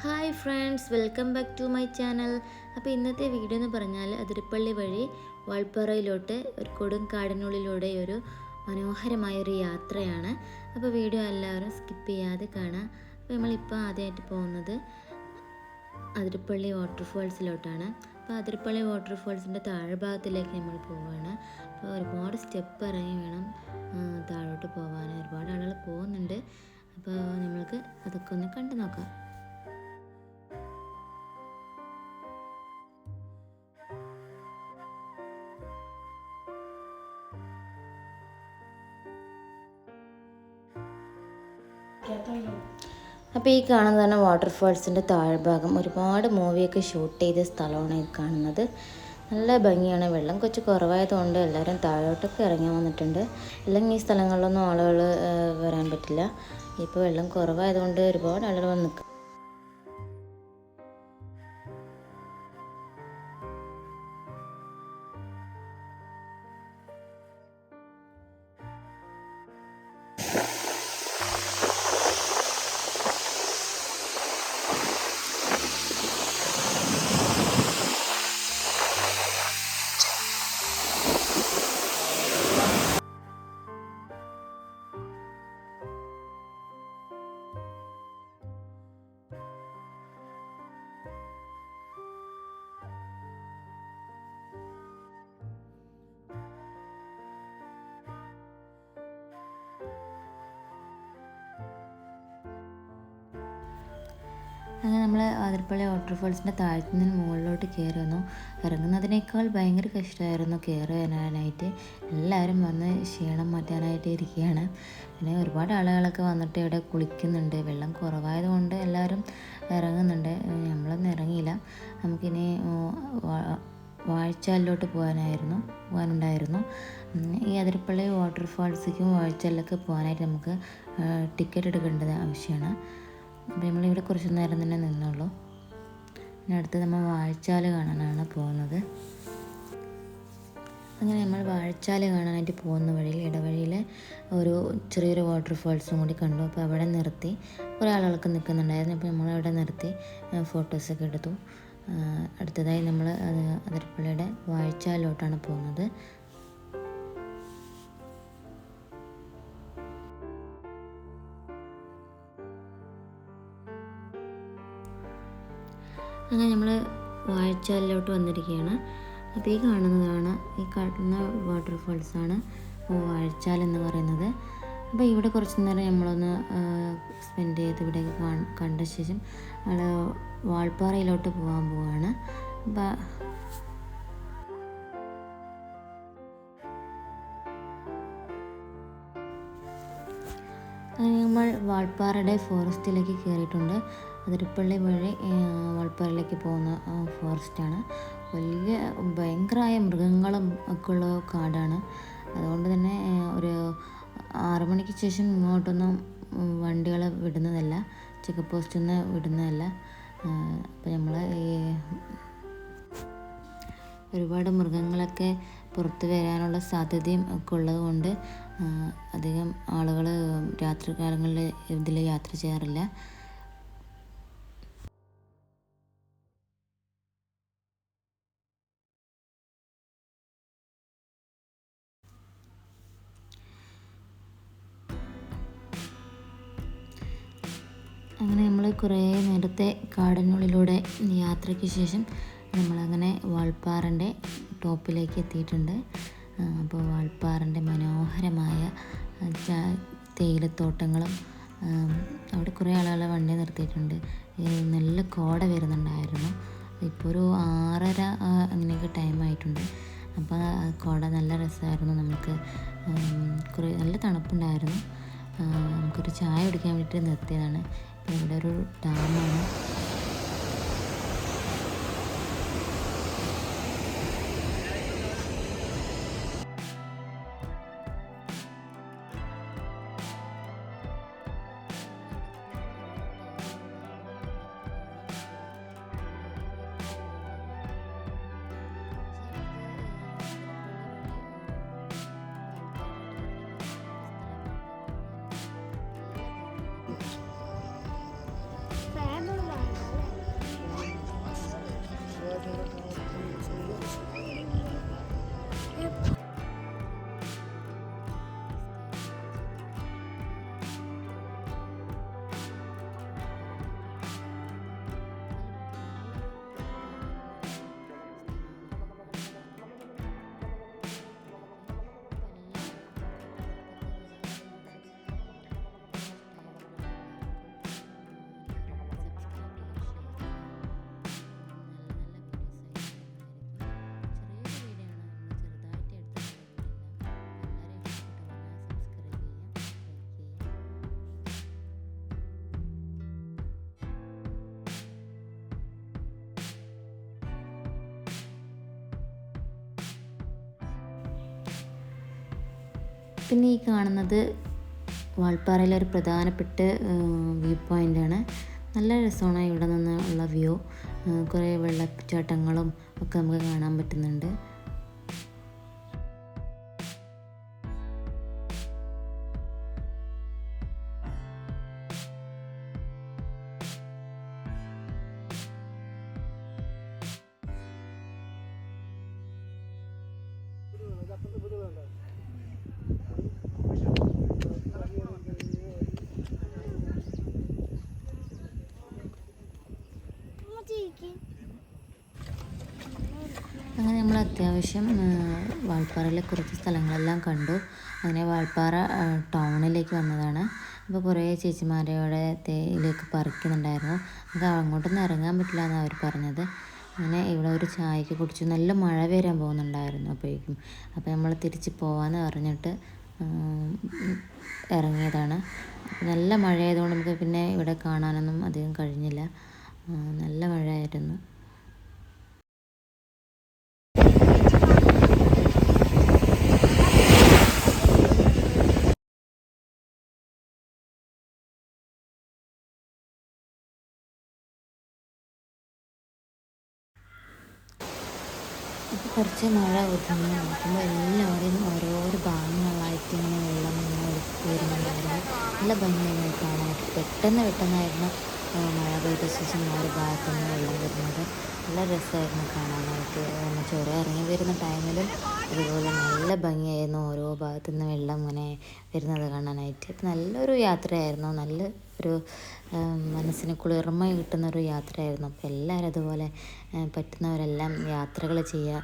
Hi friends welcome back to my channel. അപ്പോൾ ഇന്നത്തെ video എന്ന് പറഞ്ഞാൽ അതിരപ്പള്ളി വഴി വാൾപ്പാറയിലോട്ട് ഒരു കൊടും കാടിനുള്ളിലൂടെ ഒരു മനോഹരമായ ഒരു യാത്രയാണ്. അപ്പോൾ വീഡിയോ എല്ലാവരും സ്കിപ്പ് ചെയ്യാതെ കാണാം അപ്പോൾ നമ്മളിപ്പോൾ ആദ്യമായിട്ട് പോകുന്നത് അതിരപ്പള്ളി വാട്ടർഫോൾസിലോട്ടാണ് അപ്പോൾ അതിരപ്പള്ളി വാട്ടർഫോൾസിന്റെ താഴ്ഭാഗത്തിലേക്ക് നമ്മൾ പോവുകയാണ്. അപ്പോൾ ഒരുപാട് സ്റ്റെപ്പ് ഇറങ്ങി വേണം താഴോട്ട് പോകാൻ ഒരുപാട് ആളുകൾ പോകുന്നുണ്ട്. അപ്പോൾ നമ്മൾക്ക് അതൊക്കെ ഒന്ന് കണ്ടു നോക്കാം. അപ്പോൾ ഈ കാണുന്നതാണ് വാട്ടർഫാൾസിന്റെ താഴ്ഭാഗം. ഒരുപാട് മൂവിയൊക്കെ ഷൂട്ട് ചെയ്ത സ്ഥലമാണ് ഈ കാണുന്നത്. നല്ല ഭംഗിയാണ്. വെള്ളം കുറച്ച് കുറവായതുകൊണ്ട് എല്ലാവരും താഴോട്ടൊക്കെ ഇറങ്ങി വന്നിട്ടുണ്ട്. അല്ലെങ്കിൽ ഈ സ്ഥലങ്ങളിലൊന്നും ആളുകൾ വരാൻ പറ്റില്ല. ഇപ്പോൾ വെള്ളം കുറവായതുകൊണ്ട് ഒരുപാട് ആളുകൾ വന്ന് നിൽക്കും അങ്ങനെ നമ്മൾ അതിരപ്പള്ളി വാട്ടർഫോൾസിന്റെ താഴത്തു നിന്ന് മുകളിലോട്ട് കയറി വന്നു. ഇറങ്ങുന്നതിനേക്കാൾ ഭയങ്കര കഷ്ടമായിരുന്നു കയറി വരാനായിട്ട്. എല്ലാവരും വന്ന് ക്ഷീണം മാറ്റാനായിട്ട് ഇരിക്കുകയാണ്. പിന്നെ ഒരുപാട് ആളുകളൊക്കെ വന്നിട്ട് ഇവിടെ കുളിക്കുന്നുണ്ട്. വെള്ളം കുറവായതുകൊണ്ട് എല്ലാവരും ഇറങ്ങുന്നുണ്ട്. നമ്മളൊന്നും ഇറങ്ങിയില്ല. നമുക്കിനി വാഴ്ചാലിലോട്ട് പോകാനായിരുന്നു പോകാനുണ്ടായിരുന്നു. ഈ അതിരപ്പള്ളി വാട്ടർഫാൾസിലേക്കും വാഴച്ചാലിലൊക്കെ പോകാനായിട്ട് നമുക്ക് ടിക്കറ്റ് എടുക്കേണ്ടത് ആവശ്യമാണ്. അപ്പോൾ നമ്മളിവിടെ കുറച്ച് നേരം തന്നെ നിന്നുള്ളൂ പിന്നെ അടുത്ത് നമ്മൾ വാഴച്ചാൽ കാണാനാണ് പോകുന്നത്. അങ്ങനെ നമ്മൾ വാഴച്ചാൽ കാണാനായിട്ട് പോകുന്ന വഴിയിൽ ഇടവഴിയിൽ ഒരു ചെറിയൊരു വാട്ടർഫാൾസും കൂടി കണ്ടു. അപ്പോൾ അവിടെ നിർത്തി കുറേ ആളുകളൊക്കെ നിൽക്കുന്നുണ്ടായിരുന്നു. അപ്പോൾ നമ്മളവിടെ നിർത്തി ഫോട്ടോസൊക്കെ എടുത്തു. അടുത്തതായി നമ്മൾ അത് അതിരപ്പള്ളിയുടെ വാഴച്ചാലിലോട്ടാണ് പോകുന്നത്. അങ്ങനെ നമ്മൾ വാഴച്ചാലിലോട്ട് വന്നിരിക്കുകയാണ് അപ്പോൾ ഈ കാണുന്നതാണ് ഈ കാണുന്ന വാട്ടർഫാൾസാണ് വാഴച്ചാൽ എന്ന് പറയുന്നത്. അപ്പോൾ ഇവിടെ കുറച്ച് നേരം നമ്മളൊന്ന് സ്പെൻഡ് ചെയ്ത് ഇവിടെ കണ്ട ശേഷം നമ്മൾ വാൾപ്പാറയിലോട്ട് പോകാൻ പോവാണ്. അപ്പോൾ അങ്ങനെ നമ്മൾ വാൾപ്പാറയുടെ ഫോറസ്റ്റിലേക്ക് കയറിയിട്ടുണ്ട് അതിരപ്പള്ളി വഴി വാൾപ്പാറയിലേക്ക് പോകുന്ന ഫോറസ്റ്റാണ് വലിയ ഭയങ്കരമായ മൃഗങ്ങളും ഒക്കെ ഉള്ള കാടാണ്. അതുകൊണ്ട് തന്നെ ഒരു ആറുമണിക്ക് ശേഷം ഇങ്ങോട്ടൊന്നും വണ്ടികൾ വിടുന്നതല്ല. ചെക്ക് പോസ്റ്റിൽ നിന്ന് വിടുന്നതല്ല. അപ്പോൾ നമ്മൾ ഈ ഒരുപാട് മൃഗങ്ങളൊക്കെ പുറത്ത് വരാനുള്ള സാധ്യതയും ഒക്കെ ഉള്ളതുകൊണ്ട് അധികം ആളുകൾ രാത്രി കാലങ്ങളിൽ ഇതിൽ യാത്ര ചെയ്യാറില്ല. അങ്ങനെ നമ്മൾ കുറേ നേരത്തെ കാടിനുള്ളിലൂടെ യാത്രയ്ക്ക് ശേഷം നമ്മളങ്ങനെ വാൾപ്പാറിന്റെ ടോപ്പിലേക്ക് എത്തിയിട്ടുണ്ട്. അപ്പോൾ വാൾപ്പാറിന്റെ മനോഹരമായ തേയിലത്തോട്ടങ്ങളും അവിടെ കുറേ ആളുകളെ വണ്ടി നിർത്തിയിട്ടുണ്ട്. നല്ല കോട വരുന്നുണ്ടായിരുന്നു. ഇപ്പോൾ ഒരു ആറര അങ്ങനെയൊക്കെ ടൈം ആയിട്ടുണ്ട്. അപ്പോൾ കോട നല്ല രസമായിരുന്നു നമുക്ക്. കുറേ നല്ല തണുപ്പുണ്ടായിരുന്നു. ചായ കുടിക്കാൻ വേണ്ടിയിട്ട് നിർത്തിയതാണ്. ഇവിടെ ഒരു ഡാമാണ്. പിന്നെ ഈ കാണുന്നത് വാൾപ്പാറയിലെ ഒരു പ്രധാനപ്പെട്ട വ്യൂ ആണ്. നല്ല രസമാണ് ഇവിടെ നിന്ന് ഉള്ള വ്യൂ. കുറേ വെള്ളച്ചാട്ടങ്ങളും ഒക്കെ നമുക്ക് കാണാൻ പറ്റുന്നുണ്ട്. അത്യാവശ്യം വാൾപ്പാറയിലെ കുറച്ച് സ്ഥലങ്ങളെല്ലാം കണ്ടു. അങ്ങനെ വാൾപ്പാറ ടൗണിലേക്ക് വന്നതാണ്. അപ്പോൾ കുറേ ചേച്ചിമാരോടെ തേയിലേക്ക് പറിക്കുന്നുണ്ടായിരുന്നു. നമുക്ക് അങ്ങോട്ടൊന്നും ഇറങ്ങാൻ പറ്റില്ല എന്നാണ് അവർ പറഞ്ഞത്. അങ്ങനെ ഇവിടെ ഒരു ചായക്ക് കുടിച്ചു. നല്ല മഴ വരാൻ പോകുന്നുണ്ടായിരുന്നു അപ്പോഴേക്കും. അപ്പോൾ നമ്മൾ തിരിച്ച് പോകാമെന്ന് പറഞ്ഞിട്ട് ഇറങ്ങിയതാണ്. നല്ല മഴയായതുകൊണ്ട് നമുക്ക് പിന്നെ ഇവിടെ കാണാനൊന്നും അധികം കഴിഞ്ഞില്ല. നല്ല മഴയായിരുന്നു. കുറച്ച് മഴ ഒതുങ്ങി നോക്കുമ്പോൾ എല്ലാവരും ഓരോരോ ഭാഗങ്ങളായിട്ട് ഇങ്ങനെ വെള്ളം ഇങ്ങനെ ഒഴുക്കി വരുന്നുണ്ടായിരുന്നു നല്ല ഭംഗിയായിരുന്നു കാണാനായിട്ട് പെട്ടെന്ന് പെട്ടെന്നായിരുന്നു മഴ ശേഷം ഒരു ഭാഗത്തു നിന്ന് വെള്ളം വരുന്നത് നല്ല രസമായിരുന്നു കാണാനായിട്ട് ചുരം ഇറങ്ങി വരുന്ന ടൈമിലും അതുപോലെ നല്ല ഭംഗിയായിരുന്നു ഓരോ ഭാഗത്തു നിന്ന് വെള്ളം ഇങ്ങനെ വരുന്നത് കാണാനായിട്ട്. അപ്പം നല്ലൊരു യാത്രയായിരുന്നു. നല്ല ഒരു മനസ്സിന് കുളിർമ കിട്ടുന്ന ഒരു യാത്രയായിരുന്നു. അപ്പോൾ എല്ലാവരും അതുപോലെ പറ്റുന്നവരെല്ലാം യാത്രകൾ ചെയ്യുക